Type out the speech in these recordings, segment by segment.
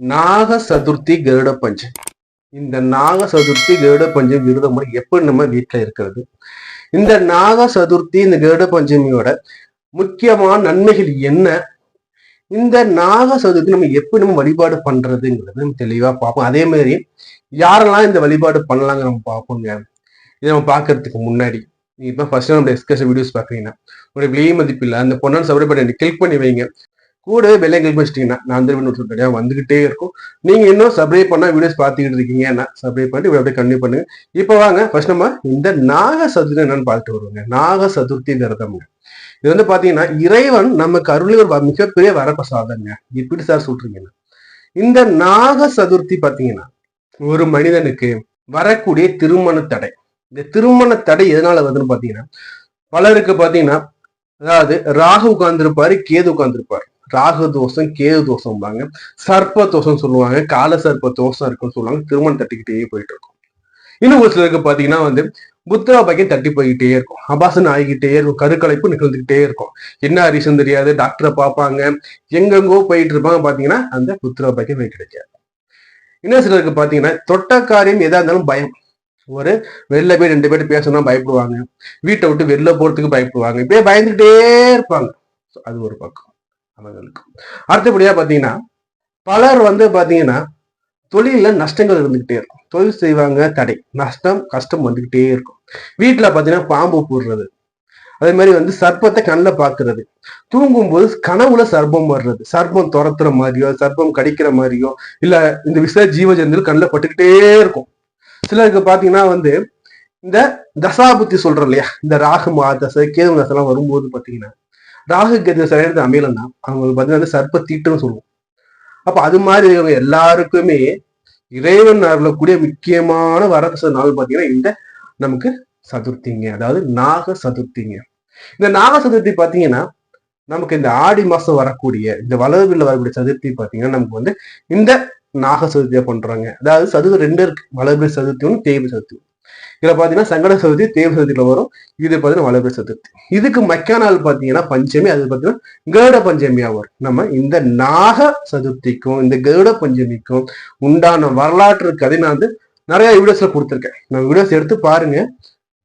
நாக சதுர்த்தி கருட பஞ்சம் இந்த நாக சதுர்த்தி கருட பஞ்சமி விரத முறை எப்படி நம்ம வீட்டில் இருக்கிறது? இந்த நாக சதுர்த்தி இந்த கருட பஞ்சமியோட முக்கியமான நன்மைகள் என்ன? இந்த நாக சதுர்த்தி நம்ம எப்படி நம்ம வழிபாடு பண்றதுங்கிறது நம்ம தெளிவா பார்ப்போம். அதே மாதிரி யாரெல்லாம் இந்த வழிபாடு பண்ணலாங்க நம்ம பார்ப்போங்க இதை நம்ம பார்க்கறதுக்கு முன்னாடி நீங்க இப்போ ஃபர்ஸ்ட் நம்ம டிஸ்கஷன் வீடியோஸ் பார்க்குறீங்கன்னா உங்களுடைய விலை மதிப்பு இல்லை அந்த பொண்ணான சபரி கிளிக் பண்ணி வைங்க. கூடவே வெள்ளை கிளிக் வச்சிட்டீங்கன்னா நான் திரும்ப நோட்டிஃபிகேஷன் வந்துகிட்டே இருக்கும். நீங்க இன்னும் சப்ஸ்கிரைப் பண்ணா வீடியோஸ் பார்த்துக்கிட்டு இருக்கீங்கன்னா சப்ஸ்கிரைப் பண்ணிட்டு இப்படி அப்படியே கண்டினியூ பண்ணுங்க. இப்போ வாங்க ஃபர்ஸ்ட் நம்ம இந்த நாக சதுர்த்தி என்னன்னு பார்த்துட்டு வருவாங்க. நாக சதுர்த்தி விரதம்ங்க இது வந்து பாத்தீங்கன்னா இறைவன் நமக்கு அருளி ஒரு வ- மிகப்பெரிய வரப்பிரசாதங்க. எப்படி சார் சொல்றீங்கன்னா இந்த நாக சதுர்த்தி பாத்தீங்கன்னா ஒரு மனிதனுக்கு வரக்கூடிய திருமண தடை. இந்த திருமண தடை எதனால வருதுன்னு பாத்தீங்கன்னா பலருக்கு பாத்தீங்கன்னா அதாவது ராகு உட்கார்ந்துருப்பாரு கேது உட்கார்ந்துருப்பாரு. ராகு தோஷம் கேது தோஷம்பாங்க. சர்ப்ப தோஷம் சொல்லுவாங்க. கால சர்ப்ப தோஷம் இருக்குன்னு சொல்லுவாங்க. திருமணம் தட்டிக்கிட்டே போயிட்டு இருக்கும். இன்னும் ஒரு சிலருக்கு பாத்தீங்கன்னா வந்து புத்திரா பையன் தட்டி போய்கிட்டே இருக்கும். அபாசன் ஆகிக்கிட்டே இருக்கும். கருக்கலைப்பு நிகழ்ந்துகிட்டே இருக்கும். என்ன ரீசன் தெரியாது. டாக்டரை பார்ப்பாங்க. எங்கெங்கோ போயிட்டு இருப்பாங்க பாத்தீங்கன்னா அந்த புத்திரா பையன் போய் கிடைக்காது. இன்னும் சிலருக்கு பாத்தீங்கன்னா தொட்ட காரியம் எதா இருந்தாலும் பயம். ஒரு வெளில போய் ரெண்டு பேரும் பேசணும்னா பயப்படுவாங்க. வீட்டை விட்டு வெளில போறதுக்கு பயப்படுவாங்க. இப்படியே பயந்துகிட்டே இருப்பாங்க. அது ஒரு பக்கம். அவர்களுக்கும் அடுத்தபடியா பார்த்தீங்கன்னா பலர் வந்து பார்த்தீங்கன்னா தொழிலில் நஷ்டங்கள் இருந்துகிட்டே இருக்கும். தொழில் செய்வாங்க தடை. நஷ்டம் கஷ்டம் வந்துகிட்டே இருக்கும். வீட்டில் பார்த்தீங்கன்னா பாம்பு போடுறது. அதே மாதிரி வந்து சர்ப்பத்தை கண்ணில் பார்க்கறது தூங்கும்போது கனவுல சர்ப்பம் வர்றது. சர்ப்பம் துரத்துற மாதிரியோ சர்ப்பம் கடிக்கிற மாதிரியோ இல்லை இந்த விச ஜீவ கண்ணில் பட்டுக்கிட்டே இருக்கும். சிலருக்கு பார்த்தீங்கன்னா வந்து இந்த தசாபுத்தி சொல்றோம் இல்லையா? இந்த ராகு மாதசை கேது தசைலாம் வரும்போது பார்த்தீங்கன்னா ராகு கேது சரியான அமையலன்னா அவங்களுக்கு பாத்தீங்கன்னா வந்து சர்ப்ப தீட்டுன்னு சொல்லுவோம். அப்ப அது மாதிரி இவங்க எல்லாருக்குமே இறைவன் அருளக்கூடிய முக்கியமான வரப்பிரசாத நாள் பாத்தீங்கன்னா இந்த நமக்கு சதுர்த்திங்க. அதாவது நாக சதுர்த்திங்க. இந்த நாக சதுர்த்தி பாத்தீங்கன்னா நமக்கு இந்த ஆடி மாசம் வரக்கூடிய இந்த வளர்பில் வரக்கூடிய சதுர்த்தி பாத்தீங்கன்னா நமக்கு வந்து இந்த நாக சதுர்த்தியா பண்றாங்க அதாவது சதுர்த்தி ரெண்டு இருக்கு. வளர்பில் சதுர்த்தி ஒன்று தேய்பிரை சதுர்த்தி இதுல பாத்தீங்கன்னா சங்கட சதுர்த்தி தேவ சதுர்த்தியில வரும். இது பாத்தீங்கன்னா வளர்பில் சதுர்த்தி. இதுக்கு மக்க நாள் பாத்தீங்கன்னா பஞ்சமி அது பாத்தீங்கன்னா கருட பஞ்சமியா வரும். நம்ம இந்த நாக சதுர்த்திக்கும் இந்த கருட பஞ்சமிக்கும் உண்டான வரலாற்று கதை நான் வந்து நிறைய வீடியோஸ்ல கொடுத்துருக்கேன். நம்ம வீடியோஸ் எடுத்து பாருங்க.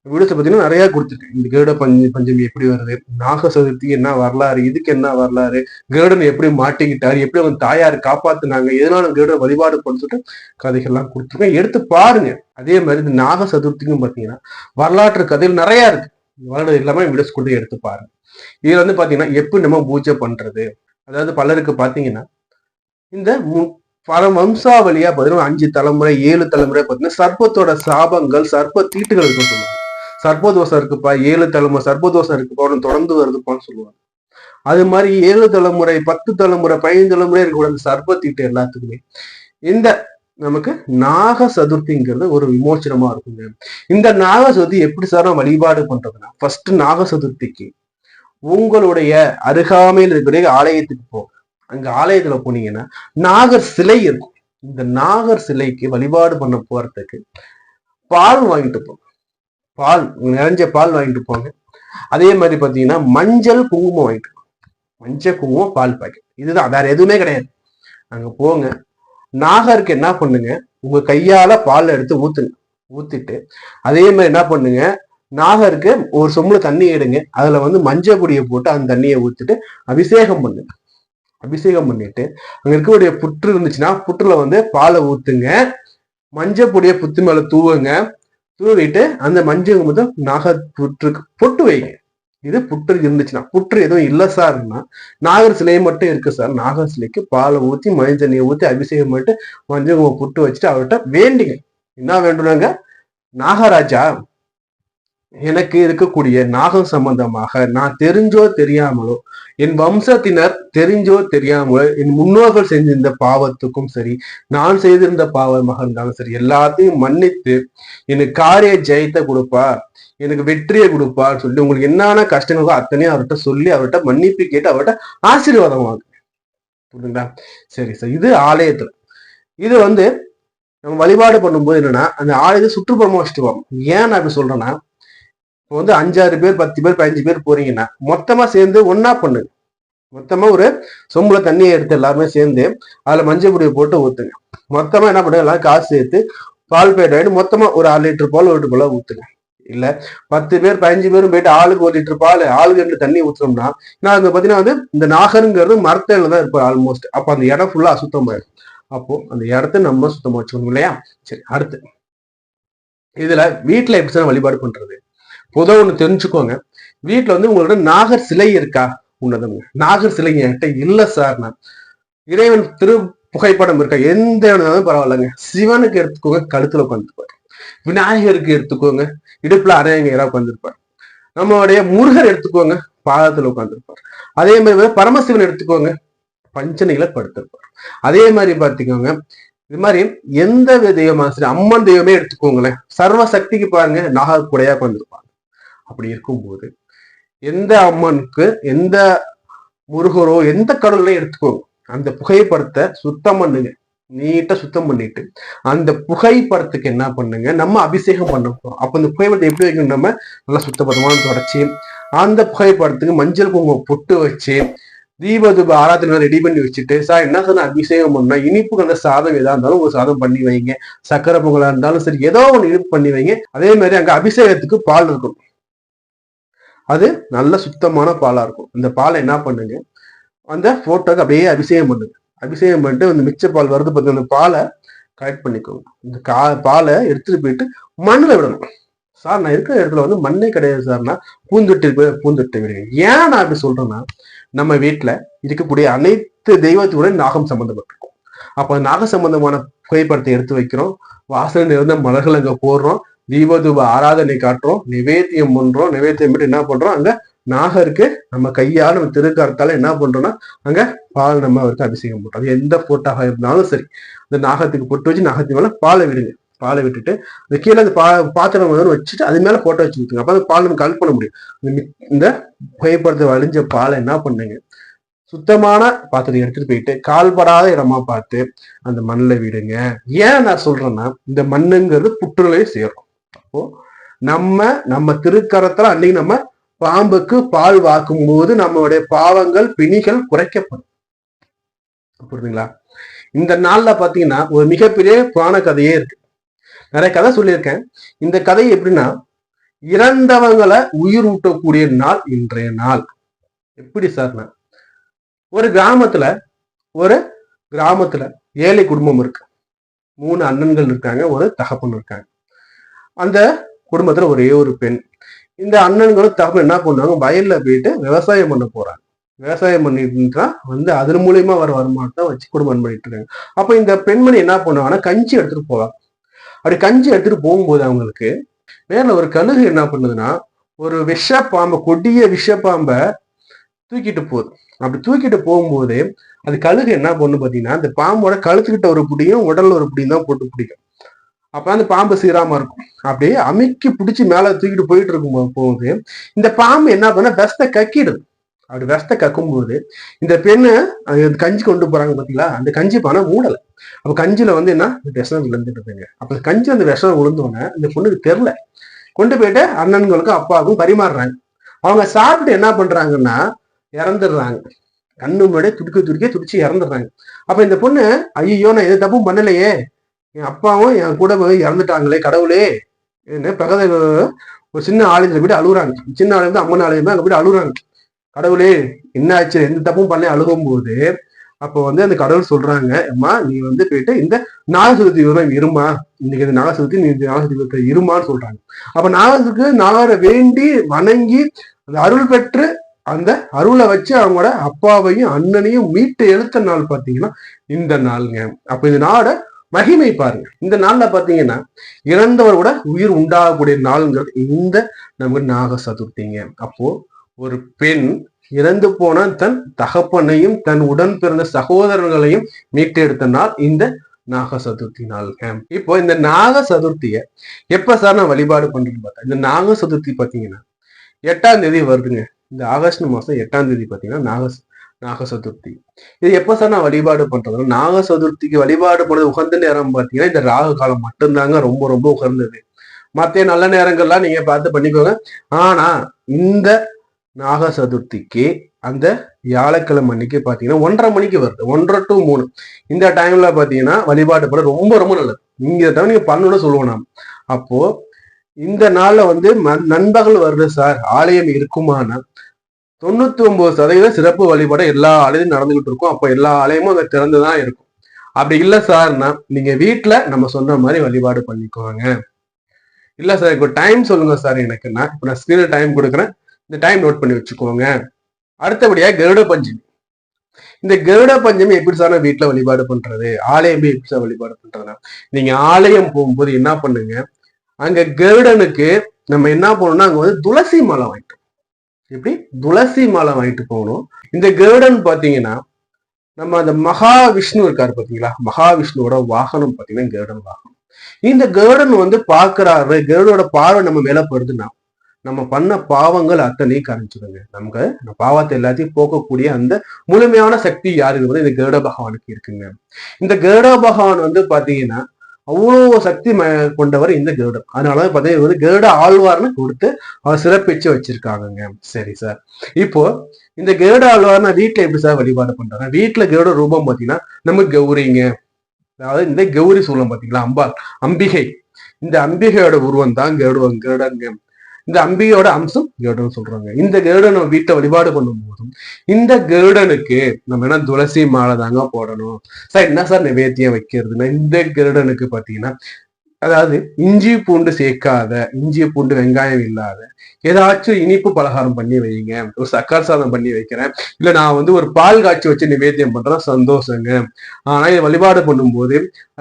வீடியோஸ் பார்த்தீங்கன்னா நிறைய கொடுத்துருக்கேன். இந்த கருட பஞ்ச பஞ்சமி எப்படி வருது? நாக சதுர்த்தி என்ன வரலாறு? இதுக்கு என்ன வரலாறு? கருடன் எப்படி மாட்டிக்கிட்டாரு? எப்படி அவங்க தாயார் காப்பாத்துனாங்க? எதனால கருடன் வழிபாடு பண்ணிட்டு கதைகள்லாம் கொடுத்துருக்கேன். எடுத்து பாருங்க. அதே மாதிரி இந்த நாக சதுர்த்திக்கும் பார்த்தீங்கன்னா வரலாற்று கதைகள் நிறைய இருக்கு. வரலாறு எல்லாமே வீடியோஸ் கொடுத்து எடுத்து பாருங்க. இதுல வந்து பாத்தீங்கன்னா எப்படி நம்ம பூஜை பண்றது? அதாவது பலருக்கு பார்த்தீங்கன்னா இந்த மு- பல வம்சாவளியா பார்த்தீங்கன்னா அஞ்சு தலைமுறை ஏழு தலைமுறை பார்த்தீங்கன்னா சர்ப்பத்தோட சாபங்கள் சர்ப்ப தீட்டுகள் இருக்குன்னு சொல்லுவாங்க. சர்ப்பதோஷம் இருக்குப்பா ஏழு தலைமுறை சர்ப்பதோஷம் இருக்குப்பா உடனே தொடர்ந்து வருதுப்பான்னு சொல்லுவாங்க. அது மாதிரி ஏழு தலைமுறை பத்து தலைமுறை பதினைந்து தலைமுறை இருக்கக்கூடாது சர்ப்ப எல்லாத்துக்குமே இந்த நமக்கு நாக சதுர்த்திங்கிறது ஒரு விமோச்சனமா இருக்குங்க. இந்த நாக சதுர்த்தி எப்படி சார் வழிபாடு பண்றதுன்னா ஃபர்ஸ்ட் நாக சதுர்த்திக்கு உங்களுடைய அருகாமையில் இருக்கிற ஆலயத்துக்கு போங்க. அங்க ஆலயத்துல போனீங்கன்னா நாகர் சிலை இருக்கும். இந்த நாகர் சிலைக்கு வழிபாடு பண்ண போறதுக்கு பால் வாங்கிட்டு போங்க. பால் நிறைஞ்ச பால் வாங்கிட்டு போங்க. அதே மாதிரி பார்த்தீங்கன்னா மஞ்சள் குங்குமம் வாங்கிட்டு மஞ்சள் குங்குமம் பால் பாக்கெட். இதுதான். வேற எதுவுமே கிடையாது. அங்கே போங்க. நாகருக்கு என்ன பண்ணுங்க? உங்க கையால பால் எடுத்து ஊத்துங்க. ஊத்திட்டு அதே மாதிரி என்ன பண்ணுங்க? நாகருக்கு ஒரு சொம்புல தண்ணி எடுங்க. அதுல வந்து மஞ்சள் பொடியை போட்டு அந்த தண்ணியை ஊத்திட்டு அபிஷேகம் பண்ணுங்க. அபிஷேகம் பண்ணிட்டு அங்க இருக்கக்கூடிய புற்று இருந்துச்சுன்னா புற்றுல வந்து பாலை ஊத்துங்க. மஞ்சள் பொடியை புத்து மேல தூவுங்க. தூவிட்டு அந்த மஞ்சள் முதல் நாக புற்றுக்கு பொட்டு வைங்க. இது புற்று இருந்துச்சுன்னா புற்று எதுவும் இல்லை சார்னா நாகர் சிலை மட்டும் இருக்கு சார் நாகர் சிலைக்கு பாலை ஊற்றி மஞ்சள் தண்ணியை ஊற்றி அபிஷேகம் பண்ணிட்டு மஞ்சள் குங்குமம் புட்டு வச்சுட்டு அவர்கிட்ட வேண்டிங்க. என்ன வேண்டுனாங்க நாகராஜா எனக்கு இருக்கக்கூடிய நாகம் சம்பந்தமாக நான் தெரிஞ்சோ தெரியாமலோ என் வம்சத்தினர் தெரிஞ்சோ தெரியாமலோ என் முன்னோர்கள் செஞ்சிருந்த பாவத்துக்கும் சரி நான் செய்திருந்த பாவமாக இருந்தாலும் சரி எல்லாத்தையும் மன்னித்து எனக்கு காரிய ஜெயத்தை கொடுப்பா எனக்கு வெற்றியை கொடுப்பான்னு சொல்லி உங்களுக்கு என்னென்ன கஷ்டங்களோ அத்தனையும் அவர்கிட்ட சொல்லி அவர்கிட்ட மன்னிப்பு கேட்டு அவர்கிட்ட ஆசீர்வாதம் வாங்க. புரியுதுங்களா? சரி சார். இது ஆலயத்துல. இது வந்து நம்ம வழிபாடு பண்ணும்போது என்னன்னா அந்த ஆலயத்தை சுற்றுப்புறமா வச்சுட்டு போவோம் ஏன் நான் இப்படி சொல்றேன்னா இப்போ வந்து அஞ்சாறு பேர் பத்து பேர் பதினஞ்சு பேர் போறீங்கன்னா மொத்தமா சேர்ந்து ஒன்னா பண்ணுங்க மொத்தமா ஒரு சொம்புல தண்ணியை எடுத்து எல்லாருமே சேர்ந்து அதுல மஞ்சள் பொடியை போட்டு ஊத்துங்க. மொத்தமா என்ன பண்ணுங்க எல்லாரும் காசு சேர்த்து பால் பேட் ஆயிட்டு மொத்தமா ஒரு அரை லிட்டர் பால் ஒரு லிட்டர் பால் ஊத்துங்க. இல்ல பத்து பேர் பதினஞ்சு பேரும் போயிட்டு ஆளுக்கு ஒரு லிட்டர் பால் ஆளுக்கு ரெண்டு தண்ணி ஊத்துறோம்னா நான் அங்க பாத்தீங்கன்னா வந்து இந்த நாகருங்கிறது மரத்தையில தான் இருப்பாரு ஆல்மோஸ்ட் அப்ப அந்த இடம் ஃபுல்லா அசுத்தமாயிடும். அப்போ அந்த இடத்த நம்ம சுத்தமா வச்சுக்கணும் இல்லையா? சரி அடுத்து. இதுல வீட்டுல எப்படி வழிபாடு பண்றது? பொதுவாக ஒன்று தெரிஞ்சுக்கோங்க. வீட்டுல வந்து உங்களோட நாகர் சிலை இருக்கா? உன்னதுங்க. நாகர் சிலை என்கிட்ட இல்ல சார் நான். இறைவன் திரு புகைப்படம் இருக்கா? எந்த இடம்னாலும் பரவாயில்லைங்க. சிவனுக்கு எடுத்துக்கோங்க கழுத்துல உட்காந்துருப்பாரு விநாயகருக்கு எடுத்துக்கோங்க இடுப்புல அரையங்கரா உட்காந்துருப்பார். நம்மளுடைய முருகர் எடுத்துக்கோங்க பாதத்துல உட்காந்துருப்பார். அதே மாதிரி பரமசிவன் எடுத்துக்கோங்க பஞ்சனையில படுத்திருப்பார். அதே மாதிரி பார்த்துக்கோங்க இது மாதிரி எந்த தெய்வமா சரி அம்மன் தெய்வமே எடுத்துக்கோங்களேன். சர்வ சக்திக்கு பாருங்க நாகர் கூடையா உட்காந்துருப்பாங்க அப்படி இருக்கும்போது எந்த அம்மனுக்கு எந்த முருகரோ எந்த கடவுளையும் எடுத்துக்கோங்க. அந்த புகைப்படத்தை சுத்தம் பண்ணுங்க. நீட்டா சுத்தம் பண்ணிட்டு அந்த புகைப்படத்துக்கு என்ன பண்ணுங்க? நம்ம அபிஷேகம் பண்ண போறோம் அப்ப அந்த புகைப்படத்தை எப்படி வைக்கணும்? நம்ம நல்லா சுத்தபத்தமான தொடச்சி அந்த புகைப்படத்துக்கு மஞ்சள் குங்குமம் பொட்டு வச்சு தீபதுப ஆராதனை ரெடி பண்ணி வச்சுட்டு சார் என்ன சார் அபிஷேகம் பண்ணா இனிப்பு அந்த சாதம் எதா இருந்தாலும் ஒரு சாதம் பண்ணி வைங்க. சக்கரை பொங்கலா இருந்தாலும் சரி ஏதோ ஒன்று இனிப்பு பண்ணி வைங்க. அதே மாதிரி அங்க அபிஷேகத்துக்கு பால் இருக்கும். அது நல்ல சுத்தமான பாலாக இருக்கும். அந்த பாலை என்ன பண்ணுங்க? அந்த ஃபோட்டோக்கு அப்படியே அபிஷேகம் பண்ணுங்க. அபிஷேகம் பண்ணிட்டு அந்த மிச்ச பால் வருது பார்த்து அந்த பாலை கலெக்ட் பண்ணிக்கோங்க. இந்த கா பாலை எடுத்துட்டு போயிட்டு மண்ணில் விடணும். சார் நான் இருக்கிற இடத்துல வந்து மண்ணே கிடையாது சார்னா பூந்துட்டு போய் பூந்தொட்டி விடுங்க ஏன் நான் அப்படி சொல்றேன்னா நம்ம வீட்டில் இருக்கக்கூடிய அனைத்து தெய்வத்தோட நாகம் சம்பந்தப்பட்டிருக்கும். அப்போ நாக சம்பந்தமான புகைப்படத்தை எடுத்து வைக்கிறோம். வாசலில் இருந்த மலர்கள் அங்கே போடுறோம். தீபதூப ஆராதனை காட்டுறோம் நிவேத்தியம் பண்றோம் நிவேத்தியம் பண்ணிட்டு என்ன பண்றோம்? அங்க நாகருக்கு நம்ம கையால் நம்ம திருக்கரத்தால என்ன பண்றோம்னா அங்க பால் நம்ம அவருக்கு அபிஷேகம் பண்றோம். அது எந்த போட்டாக இருந்தாலும் சரி. அந்த நாகத்துக்கு பொட்டு வச்சு நாகத்து மேல பாலை விடுங்க. பாலை விட்டுட்டு அந்த கீழே அந்த பா பாத்திரம் வச்சுட்டு அது மேல போட்டோ வச்சு விட்டுங்க அப்ப அந்த பால் நம்ம கல் பண்ண முடியும். இந்த இந்த புகைப்படத்தை வழிஞ்ச பாலை என்ன பண்ணுங்க? சுத்தமான பாத்திரத்தை எடுத்துட்டு போயிட்டு கால்படாத இடமா பார்த்து அந்த மண்ணில் விடுங்க. ஏன் நான் சொல்றேன்னா இந்த மண்ணுங்கிறது புற்றுநோயை சேரும் நம்ம நம்ம திருக்கரத்துல அன்னைக்கு நம்ம பாம்புக்கு பால் வாக்கும் போது நம்மளுடைய பாவங்கள் பிணிகள் குறைக்கப்படும். புரியுதுங்களா? இந்த நாள்ல பாத்தீங்கன்னா ஒரு மிகப்பெரிய புராண கதையே இருக்கு. நிறைய கதை சொல்லியிருக்கேன். இந்த கதை எப்படின்னா இறந்தவங்களை உயிர் ஊட்டக்கூடிய நாள் இன்றைய நாள். எப்படி சார்னா ஒரு கிராமத்துல ஒரு கிராமத்துல ஏழை குடும்பம் இருக்கு. மூணு அண்ணன்கள் இருக்காங்க ஒரு தகப்பன் இருக்காங்க. அந்த குடும்பத்துல ஒரே ஒரு பெண். இந்த அண்ணன்களும் தகவல் என்ன பண்ணுவாங்க வயல்ல போயிட்டு விவசாயம் பண்ண போறாங்க. விவசாயம் பண்ணிட்டு வந்து அதன் மூலியமா வர வருமானத்தை வச்சு குடும்பம் பண்ணிட்டு இருக்காங்க. அப்ப இந்த பெண்மணி என்ன பண்ணுவாங்கன்னா கஞ்சி எடுத்துட்டு போவாங்க அப்படி கஞ்சி எடுத்துட்டு போகும்போது அவங்களுக்கு மேல ஒரு கழுகு என்ன பண்ணுதுன்னா ஒரு விஷ பாம்பை கொடிய விஷ பாம்பை தூக்கிட்டு போகுது. அப்படி தூக்கிட்டு போகும்போது அது கழுகு என்ன பண்ணு பாத்தீங்கன்னா அந்த பாம்போட கழுத்துக்கிட்ட ஒரு புடியும் உடல் ஒரு புடியும் தான் போட்டு பிடிக்கும். அப்ப அந்த பாம்பு சீராம இருக்கும். அப்படியே அமைக்கி பிடிச்சி மேல தூக்கிட்டு போயிட்டு இருக்கும் போகுது இந்த பாம்பு என்ன பண்ண வெஸ்த கக்கிடுது அப்படி வெஸ்த கக்கும்போது இந்த பெண்ணு அது கஞ்சி கொண்டு போறாங்க பாத்தீங்களா? அந்த கஞ்சி பானை மூடல அப்ப கஞ்சில வந்து என்ன? விஷம் விழுந்துட்டு இருக்குங்க அப்ப கஞ்சி அந்த விஷம் விழுந்தோடனே இந்த பொண்ணுக்கு தெரில கொண்டு போயிட்டு அண்ணன்களுக்கும் அப்பாவுக்கும் பரிமாறுறாங்க. அவங்க சாப்பிட்டு என்ன பண்றாங்கன்னா இறந்துடுறாங்க. கண்ணு முன்னாடியே துடிக்க துடிக்க துடிச்சு இறந்துடுறாங்க. அப்ப இந்த பொண்ணு ஐயோ நான் எது தப்பும் பண்ணலையே. என் அப்பாவும் என் கூட போய் இறந்துட்டாங்களே கடவுளே. என்ன பிரகத ஒரு சின்ன ஆலயத்தில் போயிட்டு அழுகுறாங்க. சின்ன ஆலயம் அம்மன் ஆலயம் அங்கே போயிட்டு அழுகுறாங்க. கடவுளே என்ன ஆச்சு? எந்த தப்பும் பண்ண அழுகும் போது அப்போ வந்து அந்த கடவுள் சொல்றாங்க அம்மா நீ வந்து போயிட்டு இந்த நாகசுத்தி விவரம் இருமா? இன்னைக்கு இந்த நாகசுத்தி நீ இந்த நாகசுத்தி விவரத்தை இருமான்னு சொல்றாங்க. அப்ப நாகத்துக்கு நாகரை வேண்டி வணங்கி அந்த அருள் பெற்று அந்த அருளை வச்சு அவங்களோட அப்பாவையும் அண்ணனையும் மீட்டு எழுத்த நாள் பாத்தீங்கன்னா இந்த நாளுங்க. அப்ப இந்த நாட மகிமை பாருங்க இந்த நாள்ல பாத்தீங்கன்னா இறந்தவர் கூட உயிர் உண்டாகக்கூடிய நாளுங்கிறது இந்த நமக்கு நாக சதுர்த்திங்க. அப்போ ஒரு பெண் இறந்து போன தன் தகப்பனையும் தன் உடன் பிறந்த சகோதரர்களையும் மீட்டு எடுத்த நாள் இந்த நாக சதுர்த்தி நாள். இப்போ இந்த நாக சதுர்த்திய எப்ப சார் நான் வழிபாடு பண்றேன்னு பார்த்தா இந்த நாக சதுர்த்தி பாத்தீங்கன்னா எட்டாம் தேதி வருதுங்க. இந்த ஆகஸ்ட் மாசம் எட்டாம் தேதி பாத்தீங்கன்னா நாக நாக சதுர்த்தி இது எப்ப சார் நான் வழிபாடு பண்றது நாக சதுர்த்திக்கு வழிபாடு பண்ணது உகந்த நேரம் பாத்தீங்கன்னா இந்த ராகு காலம் மட்டும்தாங்க ரொம்ப ரொம்ப உகந்தது. மற்ற நல்ல நேரங்கள்லாம் நீங்க பார்த்து பண்ணிக்கோங்க. ஆனா இந்த நாக சதுர்த்திக்கு அந்த வியாழக்கிழமை அன்னைக்கு பாத்தீங்கன்னா ஒன்றரை மணிக்கு வருது. ஒன்றரை டு மூணு. இந்த டைம்ல பாத்தீங்கன்னா வழிபாடு பண்ண ரொம்ப ரொம்ப நல்லது. இங்கே தவிர நீங்க பண்ணணும்னு சொல்லுவோம் நாம். அப்போ இந்த நாள்ல வந்து ம- நண்பகல் வருது சார். ஆலயம் இருக்குமானா தொண்ணூத்தி ஒன்பது சதவீதம் சிறப்பு வழிபாடு எல்லா ஆலயமும் நடந்துகிட்டு இருக்கும். அப்போ எல்லா ஆலயமும் அங்க திறந்துதான் இருக்கும். அப்படி இல்ல சார்னா நீங்க வீட்டில் நம்ம சொன்ன மாதிரி வழிபாடு பண்ணிக்கோங்க. இல்ல சார் இப்போ டைம் சொல்லுங்க சார் எனக்கு நான் இப்போ நான் ஸ்கிரீன்ல டைம் கொடுக்குறேன். இந்த டைம் நோட் பண்ணி வச்சுக்கோங்க. அடுத்தபடியா கருட பஞ்சமி. இந்த கருட பஞ்சமி எப்படி சார் நான் வீட்டுல வழிபாடு பண்றது? ஆலயம் எப்படி சார் வழிபாடு பண்றதுனா நீங்க ஆலயம் போகும்போது என்ன பண்ணுங்க? அங்க கருடனுக்கு நம்ம என்ன பண்ணணும்னா அங்க வந்து துளசி மலை வாங்கிட்டு எப்படி துளசி மாலை வாங்கிட்டு போகணும். இந்த கருடன் பாத்தீங்கன்னா நம்ம அந்த மகாவிஷ்ணு இருக்காரு பாத்தீங்களா மகாவிஷ்ணுவோட வாகனம் பாத்தீங்கன்னா கருடன் வாகனம். இந்த கருடன் வந்து பாக்குறாரு கருடோட பார்வை நம்ம மேல படுதுன்னா நம்ம பண்ண பாவங்கள் அத்தனையும் கரைஞ்சிடுங்க நமக்கு அந்த பாவத்தை எல்லாத்தையும் போக்கக்கூடிய அந்த முழுமையான சக்தி யாருங்க இந்த கருட பகவானுக்கு இருக்குங்க. இந்த கருட பகவான் வந்து பாத்தீங்கன்னா அவ்வளோ சக்தி கொண்டவர் இந்த கருடம். அதனால பார்த்தீங்கன்னா இவர் வந்து கருட ஆழ்வார்னு கொடுத்து அவர் சிறப்பிச்சு வச்சிருக்காங்க சரி சார். இப்போ இந்த கருட ஆழ்வார்னா வீட்டில் வீட்டுல எப்படி சார் வழிபாடு பண்றாங்க? வீட்டுல கருட ரூபம் பாத்தீங்கன்னா நம்ம கௌரிங்க. அதாவது இந்த கௌரி சொல்லும் பாத்தீங்களா அம்பாள் அம்பிகை. இந்த அம்பிகையோட உருவம் தான் கருடன் கருடங்க. இந்த அம்பியோட அம்சம் கருடன் சொல்றாங்க. இந்த கருடன் நம்ம வீட்டை வழிபாடு பண்ணும் போதும் இந்த கருடனுக்கு நம்ம என்ன துளசி மாலை தாங்க போடணும். சார் என்ன சார் நிவேத்தியம் வைக்கிறதுன்னா இந்த கருடனுக்கு பாத்தீங்கன்னா அதாவது இஞ்சி பூண்டு சேர்க்காத இஞ்சி பூண்டு வெங்காயம் இல்லாத ஏதாச்சும் இனிப்பு பலகாரம் பண்ணி வைங்க. ஒரு சக்கரை சாதம் பண்ணி வைக்கிறேன். இல்ல நான் வந்து ஒரு பால் காய்ச்சி வச்சு நிவேத்தியம் பண்றேன். சந்தோஷங்க. ஆனா இதை வழிபாடு பண்ணும்போது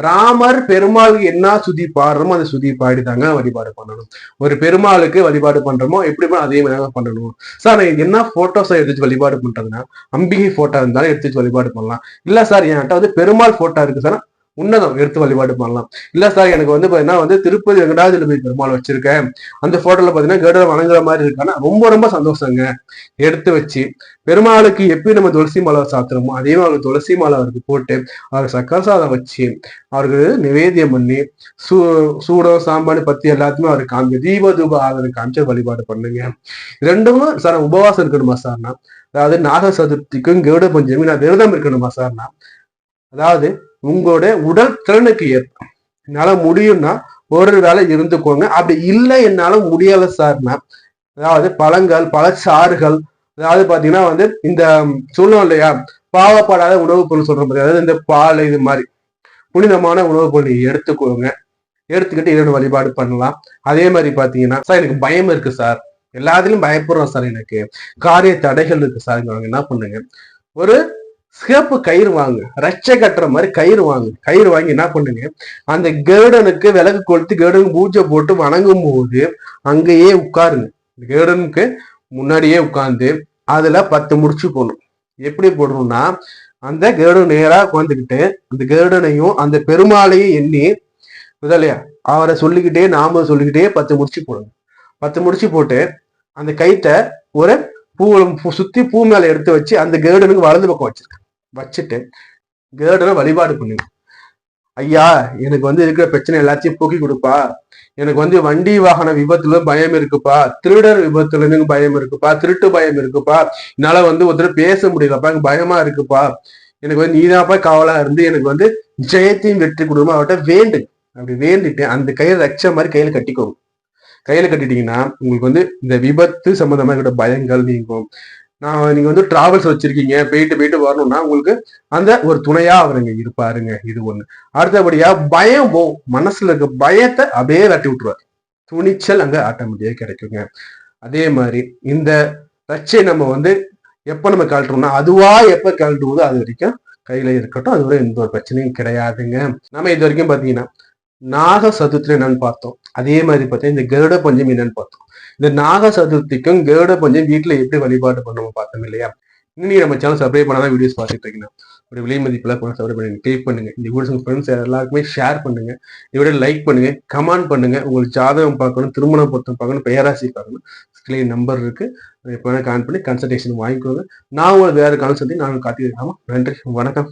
ராமர் பெருமாளுக்கு என்ன சுதி பாடுறோமோ அந்த சுதி பாடிதாங்க வழிபாடு பண்ணணும். ஒரு பெருமாளுக்கு வழிபாடு பண்றோமோ எப்படி அதே மாதிரி பண்ணணும். சார் நான் என்ன போட்டோஸை எடுத்து வழிபாடு பண்றதுன்னா அம்பிகை போட்டோ இருந்தாலும் எடுத்து வச்சு வழிபாடு பண்ணலாம். இல்ல சார் என்கிட்ட வந்து பெருமாள் போட்டோ இருக்கு சார் உன்னதம் எடுத்து வழிபாடு பண்ணலாம். இல்ல சார் எனக்கு வந்து பாத்தீங்கன்னா வந்து திருப்பதி வெங்கடாஜலபதி பெருமாள் வச்சிருக்கேன். அந்த போட்டோல பாத்தீங்கன்னா கருடர் வணங்குற மாதிரி இருக்கான்னா ரொம்ப ரொம்ப சந்தோஷங்க. எடுத்து வச்சு பெருமாளுக்கு எப்படி நம்ம துளசி மாலை சாத்துறோமோ அதே மாதிரி துளசி மாலை அவருக்கு போட்டு அவருக்கு சக்கர சாதம் வச்சு அவருக்கு நிவேதியம் பண்ணி சூ சூடம் சாம்பாடு பத்தி எல்லாத்தையுமே அவருக்கு காமிச்சு தீப தூப ஆதரவு காமிச்சு வழிபாடு பண்ணுங்க. ரெண்டும் சார் உபவாசம் இருக்கணுமா சார்னா அதாவது நாக சதுர்த்திக்கும் கருட பஞ்சமி நான் விரதம் இருக்கணுமா சார்னா அதாவது உங்களோட உடல் திறனுக்கு ஏற்ப. என்னால முடியும்னா ஒரு வேலை இருந்துக்கோங்க. அப்படி இல்லை என்னால முடியல சார்னா அதாவது பழங்கள் பழச்சாறுகள் அதாவது பாத்தீங்கன்னா வந்து இந்த சொல்லுவோம் இல்லையா? பாவப்படாத உணவுப் பொருள் சொல்ற மாதிரி அதாவது இந்த பால் இது மாதிரி. புனிதமான உணவுப் பொருள் எடுத்துக்கோங்க. எடுத்துக்கிட்டு இரண்டு வழிபாடு பண்ணலாம். அதே மாதிரி பாத்தீங்கன்னா சார் எனக்கு பயம் இருக்கு சார் எல்லாத்துலயும் பயப்படுறோம் சார் எனக்கு. காரிய தடைகள் இருக்கு சார் என்ன பண்ணுங்க? ஒரு சிகப்பு கயிறு வாங்க. ரச்சை கட்டுற மாதிரி கயிறு வாங்க. கயிறு வாங்கி என்ன பண்ணுங்க? அந்த கேர்டனுக்கு விளக்கு கொளுத்து கேர்டனுக்கு பூஜை போட்டு வணங்கும் போது அங்கேயே உட்காருங்க. கேர்டனுக்கு முன்னாடியே உட்காந்து அதுல பத்து முடிச்சு போடணும். எப்படி போடணும்னா அந்த கேர்டன் நேரா உட்காந்துக்கிட்டு அந்த கேர்டனையும் அந்த பெருமாளையும் எண்ணி முதலையா அவரை சொல்லிக்கிட்டே நாம சொல்லிக்கிட்டே பத்து முடிச்சு போடுங்க பத்து முடிச்சு போட்டு அந்த கைத்த ஒரு பூ பூ- சுத்தி பூ மேல எடுத்து வச்சு அந்த கேர்டனுக்கு வலது பக்கம் வச்சிருக்க வச்சுட்டு கேர்டனை வழிபாடு பண்ணுங்க. ஐயா எனக்கு வந்து இருக்கிற பிரச்சனை எல்லாத்தையும் போக்கி கொடுப்பா. எனக்கு வந்து வண்டி வாகன விபத்துல பயம் இருக்குப்பா. திருடர் விபத்துல எனக்கு பயம் இருக்குப்பா. திருட்டு பயம் இருக்குப்பா. என்னால வந்து ஒருத்தர் பேச முடியலப்பா. எனக்கு பயமா இருக்குப்பா. எனக்கு வந்து நீதாப்பா கவலா இருந்து எனக்கு வந்து ஜெயத்தையும் வெற்றி கொடுமா. அவட்ட வேண்டு. அப்படி வேண்டிட்டு அந்த கையில ரச்ச மாதிரி கையில கட்டிக்கோங்க. கையில கட்டிட்டீங்கன்னா உங்களுக்கு வந்து இந்த விபத்து சம்பந்தமா இருக்கிற பயங்கள் நீங்கும். நான் நீங்க வந்து டிராவல்ஸ் வச்சிருக்கீங்க போயிட்டு போயிட்டு வரணும்னா உங்களுக்கு அந்த ஒரு துணையா அவருங்க இருப்பாருங்க. இது ஒண்ணு. அடுத்தபடியா பயம் போ. மனசுல இருக்க பயத்தை அப்படியே வெட்டி விட்டுருவார். துணிச்சல் அங்க ஆட்டோமேட்டிக்கா கிடைக்குங்க. அதே மாதிரி இந்த ரச்சை நம்ம வந்து எப்ப நம்ம கழட்டுறோம்னா அதுவா எப்ப கழட்டுவதோ அது வரைக்கும் கையில இருக்கட்டும். அது வரை எந்த ஒரு பிரச்சனையும் கிடையாதுங்க. நம்ம இது வரைக்கும் பாத்தீங்கன்னா நாக சதுர்த்தி என்னன்னு பார்த்தோம். அதே மாதிரி பார்த்தீங்கன்னா இந்த கருட பஞ்சமி என்னன்னு பார்த்தோம். இந்த நாக சதுர்த்திக்கும் கருட பஞ்சம் வீட்டுல எப்படி வழிபாடு பண்ணுவோம் பார்த்தோம் இல்லையா? இன்னும் நம்ம சேனல் சப்ஸ்கிரைப் பண்ணாதான் வீடியோஸ் பார்த்துட்டு இருக்கீங்க. ஒரு விலை மதிப்பெல்லாம் பண்ண சப்ஸ்கிரைப் பண்ணி கிளிக் பண்ணுங்க. இந்த வீடியோஸ் உங்க ஃப்ரெண்ட்ஸ் எல்லாருக்குமே ஷேர் பண்ணுங்க. இதோட லைக் பண்ணுங்க கமெண்ட் பண்ணுங்க. உங்களுக்கு ஜாதகம் பார்க்கணும் திருமணம் பொருத்தம் பார்க்கணும் பெயராசி பார்க்கணும். ஸ்கிரீன் நம்பர் இருக்கு. அதை எப்போ வேணா கான் பண்ணி கன்சல்டேஷன் வாங்கிக்கோங்க. நான் உங்களுக்கு வேற கான்சல்ட்டி நான் காத்திருக்காம நன்றி வணக்கம்.